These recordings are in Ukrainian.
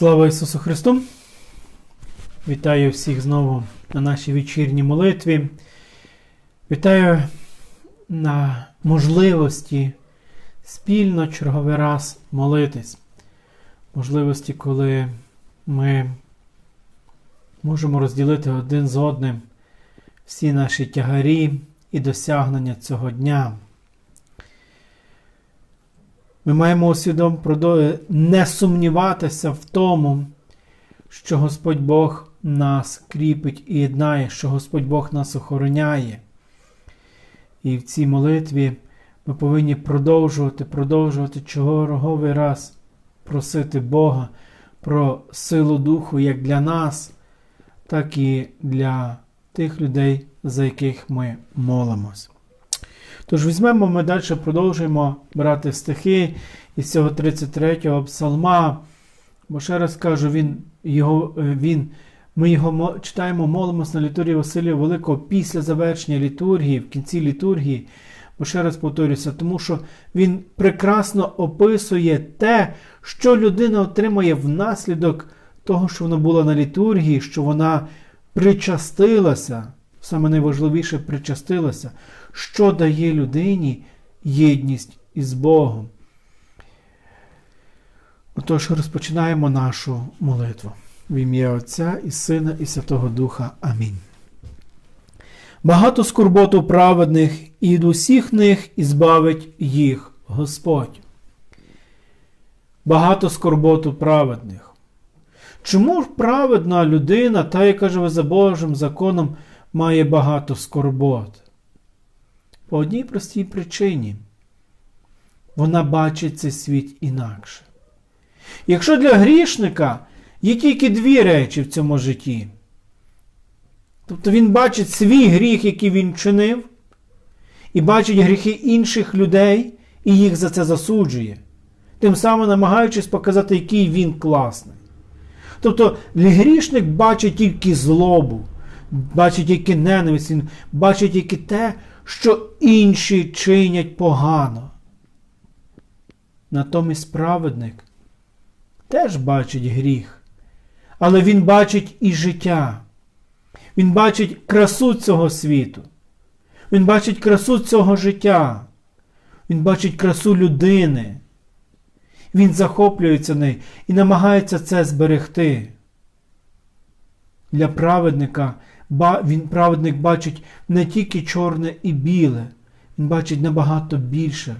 Слава Ісусу Христу! Вітаю всіх знову на нашій вечірній молитві. Вітаю на можливості спільно черговий раз молитись. Можливості, коли ми можемо розділити один з одним всі наші тягарі і досягнення цього дня. Ми маємо усвідом не сумніватися в тому, що Господь Бог нас кріпить і єднає, що Господь Бог нас охороняє. І в цій молитві ми повинні продовжувати, продовжувати черговий раз просити Бога про силу Духу як для нас, так і для тих людей, за яких ми молимось. Тож візьмемо, ми далі продовжуємо брати стихи із цього 33-го псалма. Бо ще раз кажу, він, його, е, він, ми його читаємо, молимось на літургії Василія Великого після завершення літургії, в кінці літургії. Бо ще раз повторюся, тому що він прекрасно описує те, що людина отримає внаслідок того, що вона була на літургії, що вона причастилася, саме найважливіше причастилася, що дає людині єдність із Богом. Отож, розпочинаємо нашу молитву. В ім'я Отця і Сина, і Святого Духа. Амінь. Багато скорботу праведних, і від усіх них ізбавить їх Господь. Багато скорботу праведних. Чому праведна людина, та, яка живе за Божим законом, має багато скорбот? По одній простій причині вона бачить цей світ інакше. Якщо для грішника є тільки дві речі в цьому житті, тобто він бачить свій гріх, який він чинив, і бачить гріхи інших людей і їх за це засуджує, тим самим намагаючись показати, який він класний. Тобто грішник бачить тільки злобу, бачить тільки ненависть, він бачить тільки те, що інші чинять погано. Натомість праведник теж бачить гріх, але він бачить і життя. Він бачить красу цього світу. Він бачить красу цього життя. Він бачить красу людини. Він захоплюється нею і намагається це зберегти. Для праведника він праведник бачить не тільки чорне і біле, він бачить набагато більше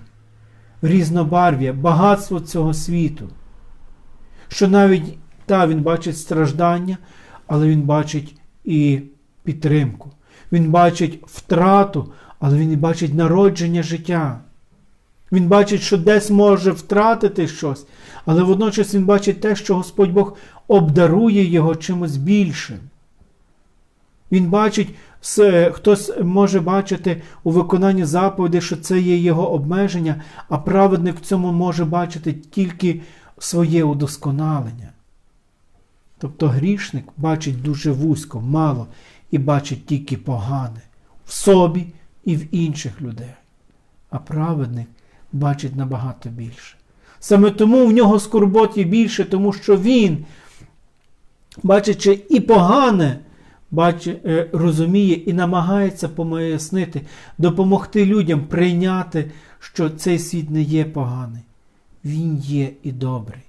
різнобарв'я, багатство цього світу. Що навіть та він бачить страждання, але він бачить і підтримку. Він бачить втрату, але він і бачить народження життя. Він бачить, що десь може втратити щось, але водночас він бачить те, що Господь Бог обдарує його чимось більшим. Він бачить, хтось може бачити у виконанні заповіді, що це є його обмеження, а праведник в цьому може бачити тільки своє удосконалення. Тобто грішник бачить дуже вузько, мало і бачить тільки погане в собі і в інших людей. А праведник бачить набагато більше. Саме тому в нього скорботі більше, тому що він, бачачи і погане, бачить, е, розуміє і намагається помояснити, допомогти людям прийняти, що цей світ не є поганий. Він є і добрий.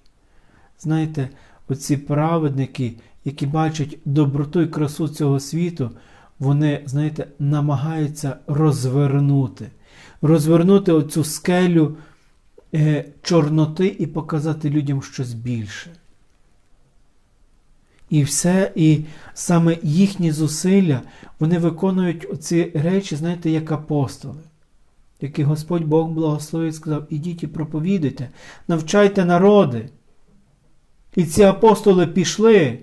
Знаєте, оці праведники, які бачать доброту і красу цього світу, вони, знаєте, намагаються розвернути, розвернути оцю скелю е, чорноти і показати людям щось більше. І все, і саме їхні зусилля, вони виконують ці речі, знаєте, як апостоли, які Господь Бог благословив сказав, ідіть і проповідуйте, навчайте народи. І ці апостоли пішли.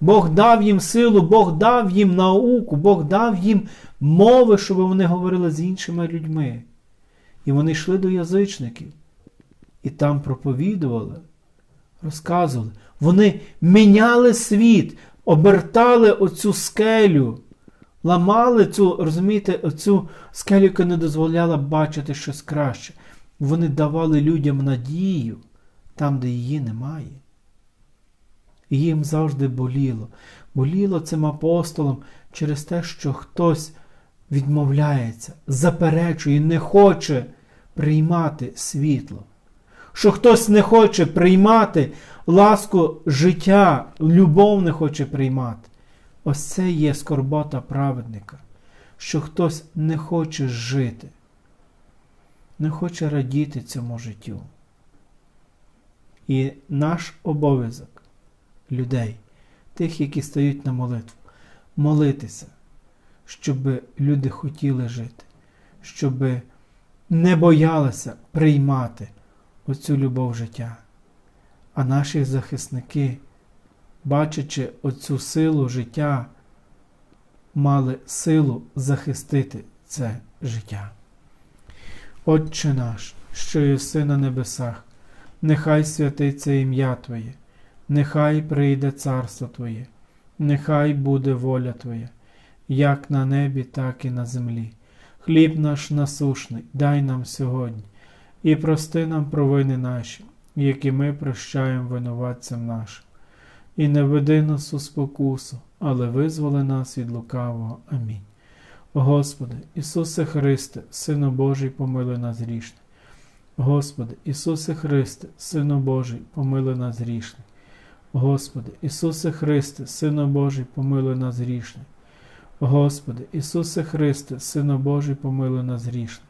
Бог дав їм силу, Бог дав їм науку, Бог дав їм мови, щоб вони говорили з іншими людьми. І вони йшли до язичників і там проповідували розказували. Вони міняли світ, обертали оцю скелю, ламали цю, розумієте, оцю скелю, яка не дозволяла бачити щось краще. Вони давали людям надію там, де її немає. І їм завжди боліло. Боліло цим апостолам через те, що хтось відмовляється, заперечує, не хоче приймати світло. Що хтось не хоче приймати ласку життя, любов не хоче приймати. Ось це є скорбота праведника, що хтось не хоче жити, не хоче радіти цьому життю. І наш обов'язок людей, тих, які стають на молитву, молитися, щоб люди хотіли жити, щоб не боялися приймати оцю любов життя. А наші захисники, бачачи оцю силу життя, мали силу захистити це життя. Отче наш, що єси на небесах, нехай святиться ім'я Твоє, нехай прийде царство Твоє, нехай буде воля Твоя, як на небі, так і на землі. Хліб наш насушний, дай нам сьогодні, і прости нам провини наші, які ми прощаємо винуватцям нашим. І не веди нас у спокусу, але визволи нас від лукавого. Амінь. Господи, Ісусе Христе, Сину Божий, помилуй нас грішних. Господи, Ісусе Христе, Сину Божий, помилуй нас грішних. Господи, Ісусе Христе, Сину Божий, помилуй нас грішних. Господи, Ісусе Христе, Сину Божий, помилуй нас грішних.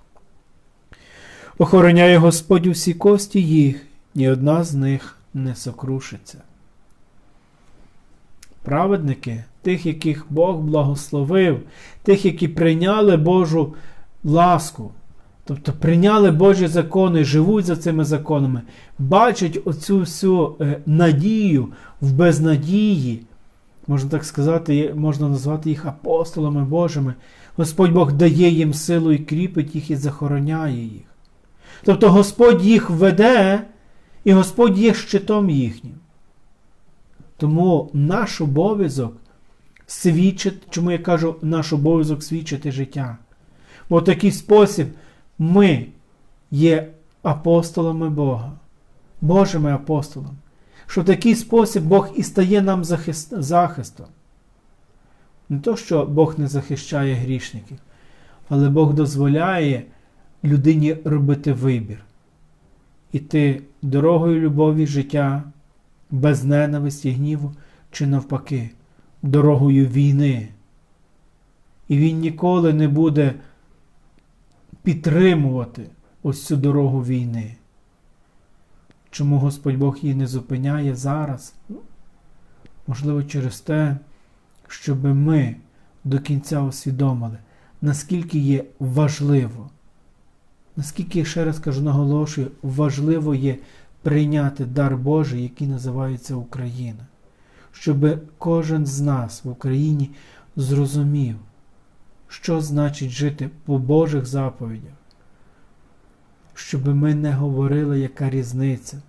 Охороняє Господь усі кості їх, ні одна з них не сокрушиться. Праведники, тих, яких Бог благословив, тих, які прийняли Божу ласку, тобто прийняли Божі закони, живуть за цими законами, бачать оцю всю е, надію в безнадії, можна так сказати, можна назвати їх апостолами Божими. Господь Бог дає їм силу і кріпить їх і захороняє їх. Тобто Господь їх веде, і Господь є щитом їхнім. Тому наш обов'язок свідчити, чому я кажу, наш обов'язок свідчити життя. Бо в такий спосіб ми є апостолами Бога, Божими апостолами. Що в такий спосіб Бог і стає нам захист, захистом. Не то, що Бог не захищає грішників, але Бог дозволяє людині робити вибір. Іти дорогою любові життя, без ненависті, гніву, чи навпаки, дорогою війни. І він ніколи не буде підтримувати ось цю дорогу війни. Чому Господь Бог її не зупиняє зараз? Можливо, через те, щоб ми до кінця усвідомили, наскільки є важливо, наскільки, я ще раз кажу, наголошую, важливо є прийняти дар Божий, який називається Україна, щоб кожен з нас в Україні зрозумів, що значить жити по Божих заповідях, щоб ми не говорили, яка різниця,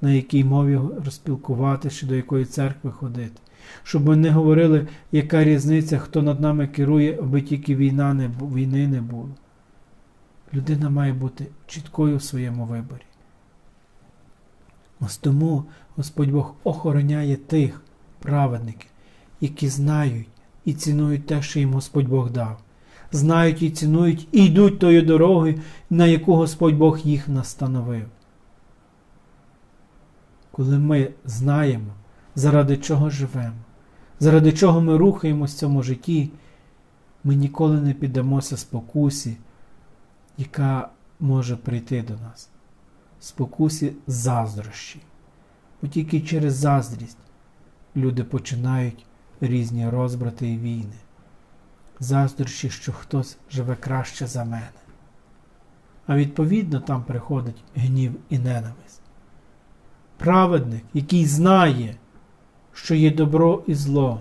на якій мові розпілкуватися, чи до якої церкви ходити. Щоб ми не говорили, яка різниця, хто над нами керує, аби тільки війна не, війни не було. Людина має бути чіткою в своєму виборі. Ось тому Господь Бог охороняє тих праведників, які знають і цінують те, що їм Господь Бог дав. Знають і цінують, і йдуть тою дорогою, на яку Господь Бог їх настановив. Коли ми знаємо, заради чого живемо, заради чого ми рухаємося в цьому житті, ми ніколи не піддамося спокусі, яка може прийти до нас спокусі заздрощі. Бо тільки через заздрість люди починають різні розбрати і війни. Заздрощі, що хтось живе краще за мене. А відповідно там приходить гнів і ненависть. Праведник, який знає, що є добро і зло,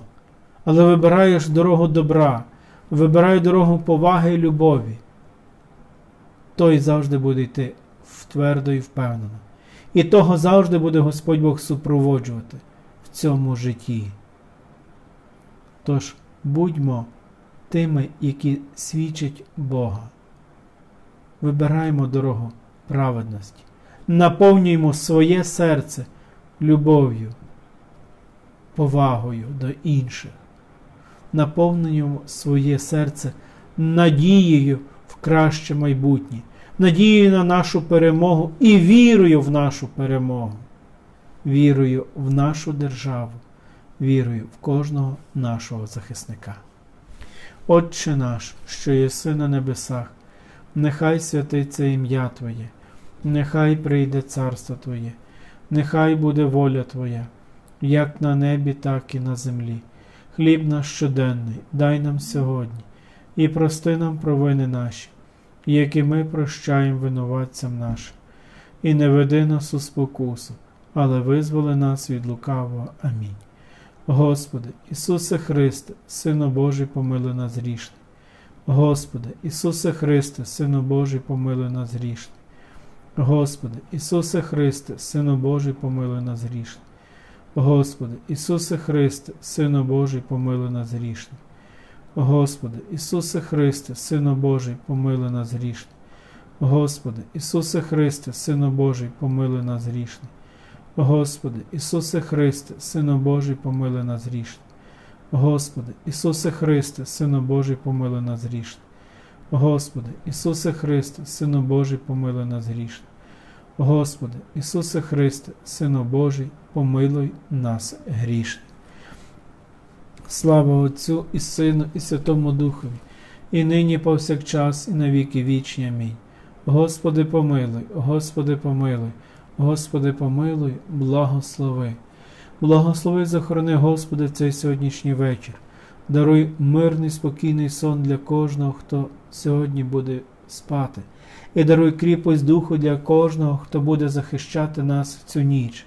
але вибираєш дорогу добра, вибирає дорогу поваги і любові, той завжди буде йти твердо і впевнено. І того завжди буде Господь Бог супроводжувати в цьому житті. Тож будьмо тими, які свідчать Бога. Вибираємо дорогу праведності, наповнюємо своє серце любов'ю, повагою до інших, наповнюємо своє серце надією в краще майбутнє, надією на нашу перемогу і вірою в нашу перемогу, вірою в нашу державу, вірою в кожного нашого захисника. Отче наш, що єси на небесах, нехай святиться ім'я Твоє, нехай прийде царство Твоє, нехай буде воля Твоя, як на небі, так і на землі. Хліб наш щоденний, дай нам сьогодні, і прости нам провини наші, як і ми прощаємо винуватцям нашим. І не веди нас у спокусу, але визволи нас від лукавого. Амінь. Господи, Ісусе Христе, Сину Божий, помилуй нас грішний. Господи, Ісусе Христе, Сину Божий, помилуй нас грішний. Господи, Ісусе Христе, Сину Божий, помилуй нас грішний. Господи, Ісусе Христе, Сину Божий, помилуй нас грішний. Господи, Ісусе Христе, Сину Божий, помилуй нас грішний. Господи, Ісусе Христе, Сину Божий, помилуй нас грішний. Господи, Ісусе Христе, Сину Божий, помилуй нас грішний. Господи, Ісусе Христе, Сину Божий, помилуй нас грішний. Господи, Ісусе Христе, Сину Божий, помилуй нас грішний. Господи, Ісусе Христе, Сину Божий, помилуй нас грішний. Слава Отцю і Сину, і Святому Духові, і нині повсякчас, і на віки вічні. Амінь. Господи, помилуй, Господи, помилуй, Господи, помилуй, благослови. Благослови, захорони, Господи, цей сьогоднішній вечір. Даруй мирний, спокійний сон для кожного, хто сьогодні буде спати, і даруй кріпость духу для кожного, хто буде захищати нас в цю ніч.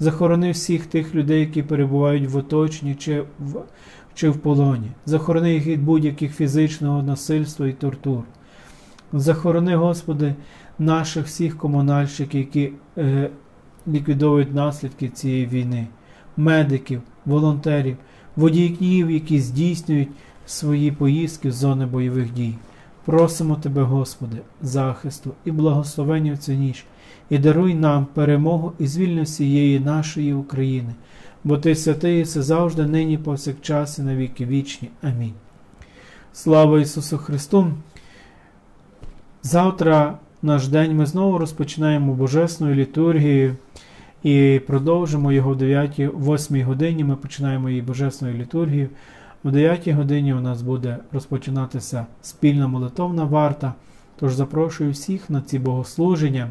Захорони всіх тих людей, які перебувають в оточенні чи в, чи в полоні. Захорони їх від будь-яких фізичного насильства і тортур. Захорони, Господи, наших всіх комунальщиків, які е, ліквідовують наслідки цієї війни, медиків, волонтерів, водіїв, які здійснюють свої поїздки з зони бойових дій. Просимо Тебе, Господи, захисту і благословення в цю ніч, і даруй нам перемогу і звільни всієї нашої України, бо Ти святий і завжди, нині, повсякчас і на віки вічні. Амінь. Слава Ісусу Христу! Завтра наш день ми знову розпочинаємо Божественною літургією і продовжимо його в 9-8 годині. Ми починаємо її Божественною літургією. В 9 годині у нас буде розпочинатися спільна молитовна варта. Тож запрошую всіх на ці богослуження.